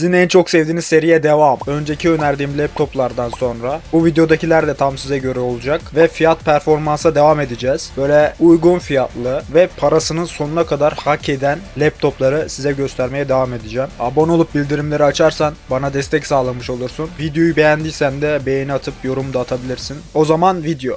Sizin en çok sevdiğiniz seriye devam. Önceki önerdiğim laptoplardan sonra bu videodakiler de tam size göre olacak ve fiyat performansa devam edeceğiz. Böyle uygun fiyatlı ve parasının sonuna kadar hak eden laptopları size göstermeye devam edeceğim. Abone olup bildirimleri açarsan bana destek sağlamış olursun. Videoyu beğendiysen de beğeni atıp yorum da atabilirsin. O zaman video.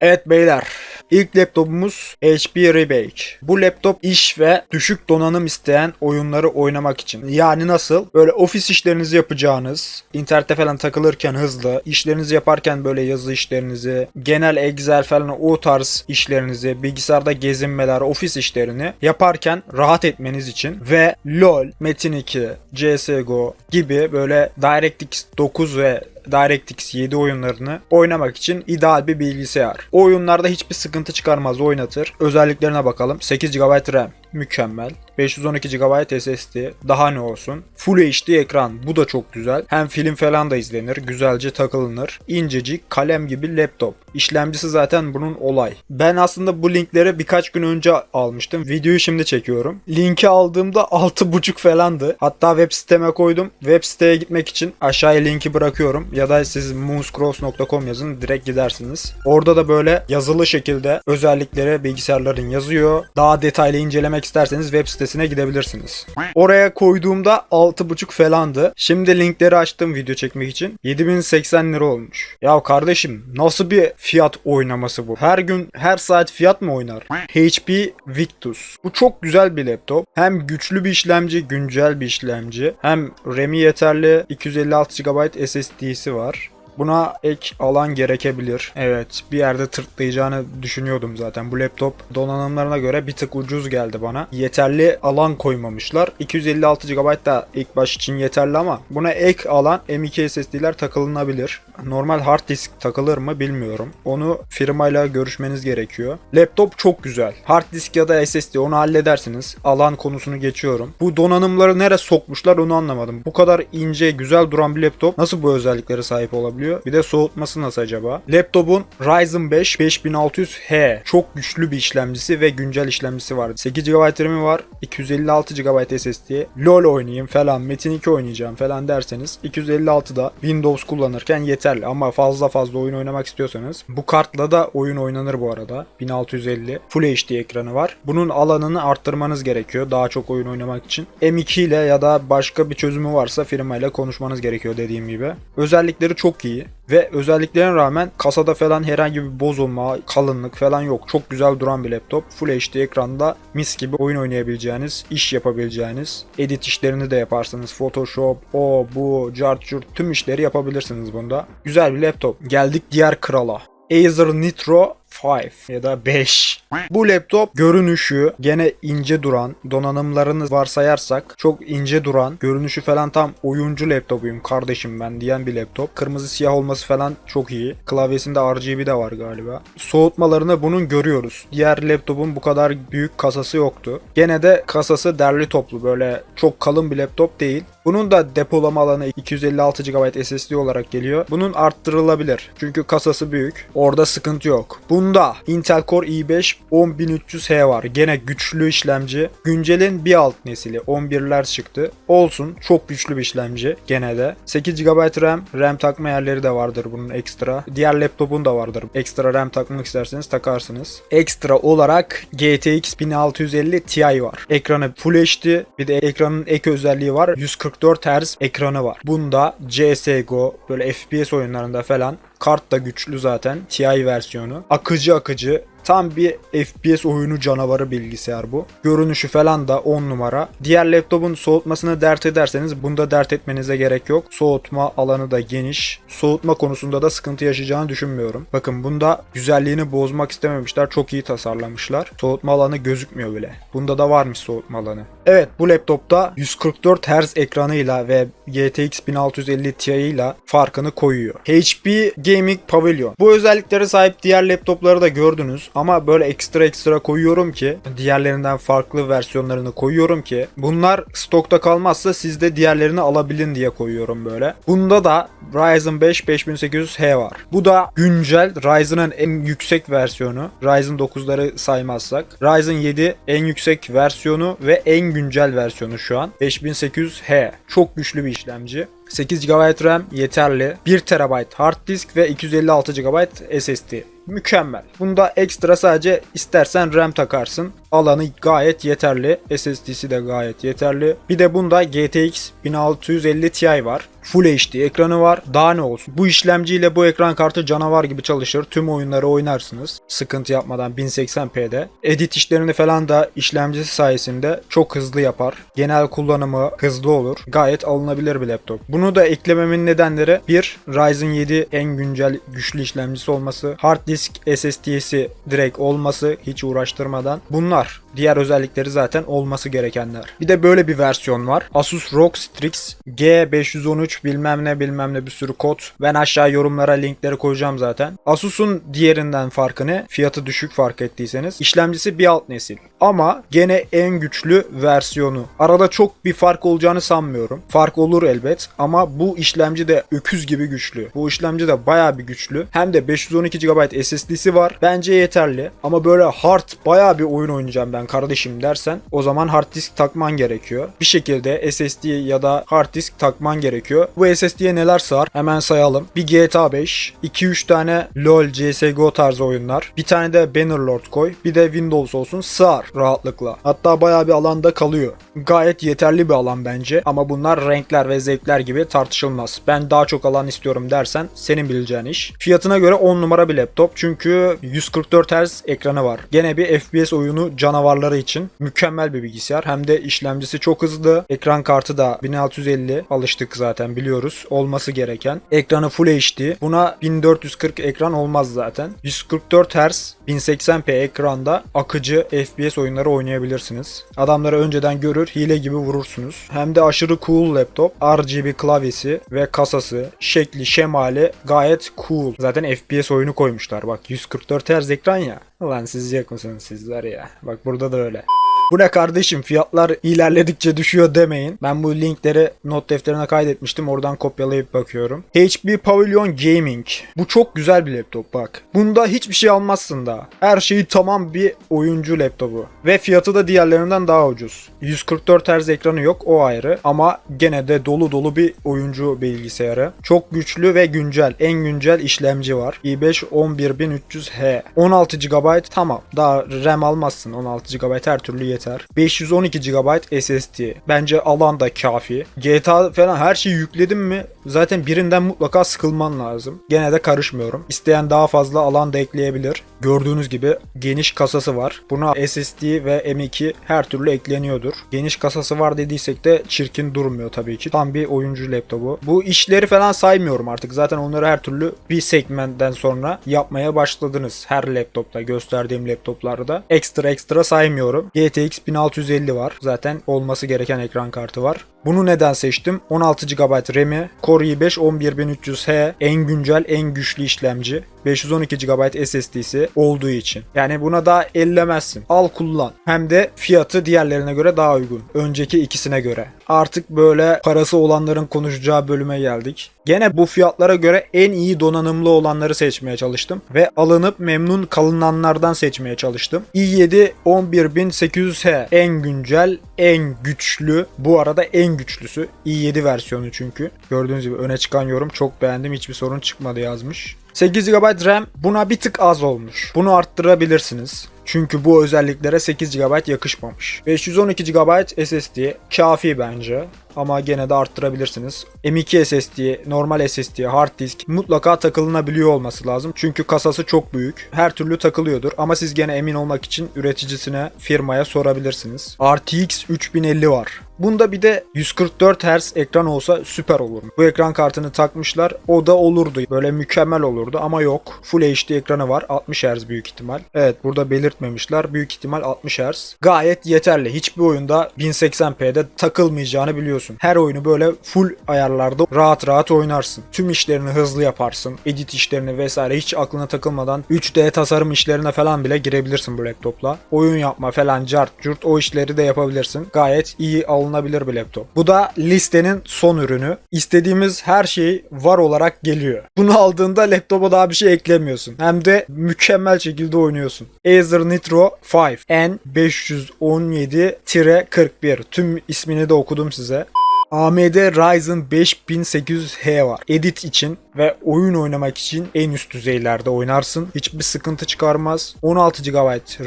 Evet beyler. İlk laptopumuz HP Rebake. Bu laptop iş ve düşük donanım isteyen oyunları oynamak için. Yani nasıl? Böyle ofis işlerinizi yapacağınız, internette falan takılırken hızlı, işlerinizi yaparken böyle yazı işlerinizi, genel Excel falan o tarz işlerinizi, bilgisayarda gezinmeler, ofis işlerini yaparken rahat etmeniz için ve LoL, Metin 2, CSGO gibi böyle DirectX 9 ve DirectX 7 oyunlarını oynamak için ideal bir bilgisayar. O oyunlarda hiçbir sıkıntı çıkarmaz oynatır. Özelliklerine bakalım. 8 GB RAM mükemmel. 512 GB SSD daha ne olsun. Full HD ekran bu da çok güzel. Hem film falan da izlenir. Güzelce takılınır. İncecik kalem gibi laptop. İşlemcisi zaten bunun olay. Ben aslında bu linkleri birkaç gün önce almıştım. Videoyu şimdi çekiyorum. Linki aldığımda 6.5 falandı. Hatta web siteme koydum. Web siteye gitmek için aşağıya linki bırakıyorum. Ya da siz moonscross.com yazın direkt gidersiniz. Orada da böyle yazılı şekilde özellikleri bilgisayarların yazıyor. Daha detaylı incelemek isterseniz web sitesine gidebilirsiniz. Oraya koyduğumda 6.5 falandı. Şimdi linkleri açtım video çekmek için. 7080 lira olmuş. Ya kardeşim nasıl bir fiyat oynaması bu? Her gün her saat fiyat mı oynar? HP Victus. Bu çok güzel bir laptop. Hem güçlü bir işlemci, güncel bir işlemci. Hem RAM'i yeterli 256 GB SSD'si var. Buna ek alan gerekebilir. Evet bir yerde tırtlayacağını düşünüyordum zaten. Bu laptop donanımlarına göre bir tık ucuz geldi bana. Yeterli alan koymamışlar. 256 GB da ilk baş için yeterli ama buna ek alan M.2 SSD'ler takılınabilir. Normal hard disk takılır mı bilmiyorum. Onu firmayla görüşmeniz gerekiyor. Laptop çok güzel. Hard disk ya da SSD onu halledersiniz. Alan konusunu geçiyorum. Bu donanımları nereye sokmuşlar onu anlamadım. Bu kadar ince güzel duran bir laptop nasıl bu özelliklere sahip olabiliyor? Bir de soğutması nasıl acaba? Laptopun Ryzen 5 5600H çok güçlü bir işlemcisi ve güncel işlemcisi var. 8 GB RAM'i var. 256 GB SSD. LoL oynayayım falan, Metin 2 oynayacağım falan derseniz 256'da Windows kullanırken yeterli ama fazla fazla oyun oynamak istiyorsanız bu kartla da oyun oynanır bu arada. 1650 Full HD ekranı var. Bunun alanını arttırmanız gerekiyor daha çok oyun oynamak için. M2 ile ya da başka bir çözümü varsa firmayla konuşmanız gerekiyor dediğim gibi. Özellikleri çok iyi ve özelliklerine rağmen kasada falan herhangi bir bozulma, kalınlık falan yok. Çok güzel duran bir laptop. Full HD ekranda mis gibi oyun oynayabileceğiniz, iş yapabileceğiniz, edit işlerini de yaparsınız. Photoshop, o, bu, cart curt tüm işleri yapabilirsiniz bunda. Güzel bir laptop. Geldik diğer krala. Acer Nitro 5 ya da 5. Bu laptop görünüşü gene ince duran, donanımlarını varsayarsak çok ince duran, görünüşü falan tam oyuncu laptopuyum kardeşim ben diyen bir laptop. Kırmızı siyah olması falan çok iyi. Klavyesinde RGB de var galiba. Soğutmalarını bunun görüyoruz. Diğer laptopun bu kadar büyük kasası yoktu. Gene de kasası derli toplu böyle çok kalın bir laptop değil. Bunun da depolama alanı 256 GB SSD olarak geliyor. Bunun arttırılabilir. Çünkü kasası büyük. Orada sıkıntı yok. Bunda Intel Core i5 10300H var. Gene güçlü işlemci. Güncelin bir alt nesili 11'ler çıktı. Olsun çok güçlü bir işlemci gene de. 8 GB RAM. RAM takma yerleri de vardır bunun ekstra. Diğer laptopun da vardır. Ekstra RAM takmak isterseniz takarsınız. Ekstra olarak GTX 1650 Ti var. Ekranı Full HD. Bir de ekranın ek özelliği var. 144 Hz ekranı var. Bunda CSGO böyle FPS oyunlarında falan Kart da güçlü zaten. TI versiyonu. Akıcı akıcı. Tam bir FPS oyunu canavarı bilgisayar bu. Görünüşü falan da 10 numara. Diğer laptopun soğutmasını dert ederseniz bunda dert etmenize gerek yok. Soğutma alanı da geniş. Soğutma konusunda da sıkıntı yaşayacağını düşünmüyorum. Bakın bunda güzelliğini bozmak istememişler. Çok iyi tasarlamışlar. Soğutma alanı gözükmüyor bile. Bunda da varmış soğutma alanı. Evet bu laptopta 144 Hz ekranıyla ve GTX 1650 Ti ile farkını koyuyor. HP Gaming Pavilion. Bu özelliklere sahip diğer laptopları da gördünüz. Ama böyle ekstra ekstra koyuyorum ki diğerlerinden farklı versiyonlarını koyuyorum ki bunlar stokta kalmazsa siz de diğerlerini alabilin diye koyuyorum böyle. Bunda da Ryzen 5 5800H var. Bu da güncel Ryzen'ın en yüksek versiyonu. Ryzen 9'ları saymazsak. Ryzen 7 en yüksek versiyonu ve en güncel versiyonu şu an. 5800H. Çok güçlü bir işlemci. 8 GB RAM yeterli. 1 TB hard disk ve 256 GB SSD. Mükemmel. Bunda ekstra sadece istersen RAM takarsın. Alanı gayet yeterli. SSD'si de gayet yeterli. Bir de bunda GTX 1650 Ti var. Full HD ekranı var. Daha ne olsun. Bu işlemciyle bu ekran kartı canavar gibi çalışır. Tüm oyunları oynarsınız. Sıkıntı yapmadan 1080p'de. Edit işlerini falan da işlemcisi sayesinde çok hızlı yapar. Genel kullanımı hızlı olur. Gayet alınabilir bir laptop. Bunu da eklememin nedenleri bir Ryzen 7 en güncel güçlü işlemcisi olması. Hard disk SSD'si direkt olması hiç uğraştırmadan. Bunlar Diğer özellikleri zaten olması gerekenler. Bir de böyle bir versiyon var. Asus ROG Strix G513 bilmem ne bilmem ne bir sürü kod. Ben aşağı yorumlara linkleri koyacağım zaten. Asus'un diğerinden farkı ne? Fiyatı düşük fark ettiyseniz. İşlemcisi bir alt nesil. Ama gene en güçlü versiyonu. Arada çok bir fark olacağını sanmıyorum. Fark olur elbet ama bu işlemci de öküz gibi güçlü. Bu işlemci de baya bir güçlü. Hem de 512 GB SSD'si var. Bence yeterli. Ama böyle hard baya bir oyun oynayacağım ben kardeşim dersen o zaman hard disk takman gerekiyor. Bir şekilde SSD ya da hard disk takman gerekiyor. Bu SSD'ye neler sığar? Hemen sayalım. Bir GTA 5, 2-3 tane LoL, CSGO tarzı oyunlar. Bir tane de Bannerlord koy. Bir de Windows olsun sığar rahatlıkla. Hatta bayağı bir alanda kalıyor. Gayet yeterli bir alan bence ama bunlar renkler ve zevkler gibi tartışılmaz. Ben daha çok alan istiyorum dersen senin bileceğin iş. Fiyatına göre 10 numara bir laptop çünkü 144 Hz ekranı var. Gene bir FPS oyunu canavarları için mükemmel bir bilgisayar. Hem de işlemcisi çok hızlı. Ekran kartı da 1650 alıştık zaten biliyoruz. Olması gereken. Ekranı Full HD. Buna 1440 ekran olmaz zaten. 144 Hz 1080p ekranda akıcı FPS oyunları oynayabilirsiniz. Adamları önceden görür hile gibi vurursunuz. Hem de aşırı cool laptop. RGB klavyesi ve kasası, şekli, şemali gayet cool. Zaten FPS oyunu koymuşlar. Bak 144 Hz ekran ya. Ulan siz yok musunuz sizler ya? Bak burada da öyle. Bu ne kardeşim fiyatlar ilerledikçe düşüyor demeyin. Ben bu linkleri not defterine kaydetmiştim. Oradan kopyalayıp bakıyorum. HP Pavilion Gaming. Bu çok güzel bir laptop bak. Bunda hiçbir şey almazsın daha. Her şeyi tamam bir oyuncu laptopu. Ve fiyatı da diğerlerinden daha ucuz. 144 Hz ekranı yok o ayrı. Ama gene de dolu dolu bir oyuncu bilgisayarı. Çok güçlü ve güncel. En güncel işlemci var. i5 11300H. 16 GB tamam. Daha RAM almazsın. 16 GB her türlü yeter yeter. 512 GB SSD. Bence alan da kafi. GTA falan her şeyi yükledim mi zaten birinden mutlaka sıkılman lazım. Gene de karışmıyorum. İsteyen daha fazla alan da ekleyebilir. Gördüğünüz gibi geniş kasası var. Buna SSD ve M2 her türlü ekleniyordur. Geniş kasası var dediysek de çirkin durmuyor tabii ki. Tam bir oyuncu laptopu. Bu işleri falan saymıyorum artık. Zaten onları her türlü bir segmentten sonra yapmaya başladınız. Her laptopta gösterdiğim laptoplarda. Ekstra ekstra saymıyorum. GTX 1650 var. Zaten olması gereken ekran kartı var. Bunu neden seçtim? 16 GB RAM'i, Core i5 11300H en güncel en güçlü işlemci. 512 GB SSD'si olduğu için. Yani buna daha ellemezsin. Al kullan. Hem de fiyatı diğerlerine göre daha uygun. Önceki ikisine göre. Artık böyle parası olanların konuşacağı bölüme geldik. Gene bu fiyatlara göre en iyi donanımlı olanları seçmeye çalıştım. Ve alınıp memnun kalınanlardan seçmeye çalıştım. i7 11800H en güncel, en güçlü. Bu arada en güçlüsü. i7 versiyonu çünkü. Gördüğünüz gibi öne çıkan yorum çok beğendim. Hiçbir sorun çıkmadı yazmış. 8 GB RAM buna bir tık az olmuş. Bunu arttırabilirsiniz. Çünkü bu özelliklere 8 GB yakışmamış. 512 GB SSD kafi bence ama gene de arttırabilirsiniz. M2 SSD, normal SSD, hard disk mutlaka takılınabiliyor olması lazım. Çünkü kasası çok büyük. Her türlü takılıyordur ama siz gene emin olmak için üreticisine, firmaya sorabilirsiniz. RTX 3050 var. Bunda bir de 144 Hz ekran olsa süper olur. Bu ekran kartını takmışlar. O da olurdu. Böyle mükemmel olurdu ama yok. Full HD ekranı var. 60 Hz büyük ihtimal. Evet burada belirtmemişler. Büyük ihtimal 60 Hz. Gayet yeterli. Hiçbir oyunda 1080p'de takılmayacağını biliyorsun. Her oyunu böyle full ayarlarda rahat rahat oynarsın. Tüm işlerini hızlı yaparsın. Edit işlerini vesaire hiç aklına takılmadan 3D tasarım işlerine falan bile girebilirsin bu laptopla. Oyun yapma falan cart curt o işleri de yapabilirsin. Gayet iyi alınabilir bir laptop. Bu da listenin son ürünü. İstediğimiz her şey var olarak geliyor. Bunu aldığında laptopa daha bir şey eklemiyorsun. Hem de mükemmel şekilde oynuyorsun. Acer Nitro 5 N517-41 tüm ismini de okudum size. AMD Ryzen 5800H var. Edit için ve oyun oynamak için en üst düzeylerde oynarsın. Hiçbir sıkıntı çıkarmaz. 16 GB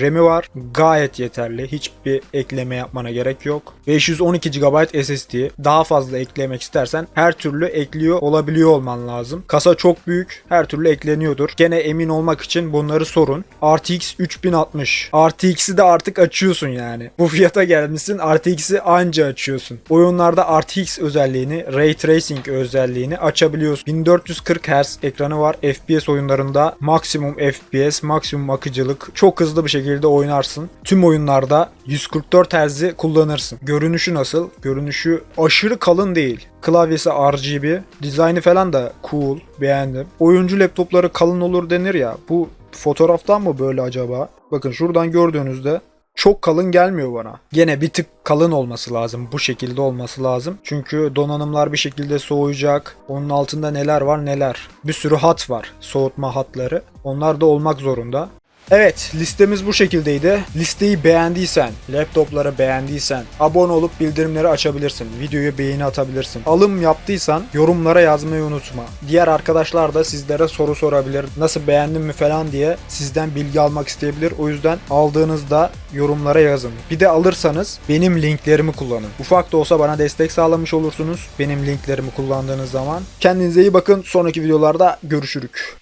RAM'i var. Gayet yeterli. Hiçbir ekleme yapmana gerek yok. 512 GB SSD. Daha fazla eklemek istersen her türlü ekliyor olabiliyor olman lazım. Kasa çok büyük. Her türlü ekleniyordur. Gene emin olmak için bunları sorun. RTX 3060. RTX'i de artık açıyorsun yani. Bu fiyata gelmişsin RTX'i anca açıyorsun. Oyunlarda RTX özelliğini, Ray Tracing özelliğini açabiliyorsun. 1440 Hz ekranı var. FPS oyunlarında maksimum FPS, maksimum akıcılık çok hızlı bir şekilde oynarsın. Tüm oyunlarda 144 Hz'i kullanırsın. Görünüşü nasıl? Görünüşü aşırı kalın değil. Klavyesi RGB, dizaynı falan da cool, beğendim. Oyuncu laptopları kalın olur denir ya. Bu fotoğraftan mı böyle acaba? Bakın şuradan gördüğünüzde çok kalın gelmiyor bana. Gene bir tık kalın olması lazım. Bu şekilde olması lazım. Çünkü donanımlar bir şekilde soğuyacak. Onun altında neler var neler. Bir sürü hat var. Soğutma hatları. Onlar da olmak zorunda. Evet listemiz bu şekildeydi. Listeyi beğendiysen, laptopları beğendiysen abone olup bildirimleri açabilirsin. Videoyu beğeni atabilirsin. Alım yaptıysan yorumlara yazmayı unutma. Diğer arkadaşlar da sizlere soru sorabilir. Nasıl beğendin mi falan diye sizden bilgi almak isteyebilir. O yüzden aldığınızda yorumlara yazın. Bir de alırsanız benim linklerimi kullanın. Ufak da olsa bana destek sağlamış olursunuz. Benim linklerimi kullandığınız zaman. Kendinize iyi bakın. Sonraki videolarda görüşürük.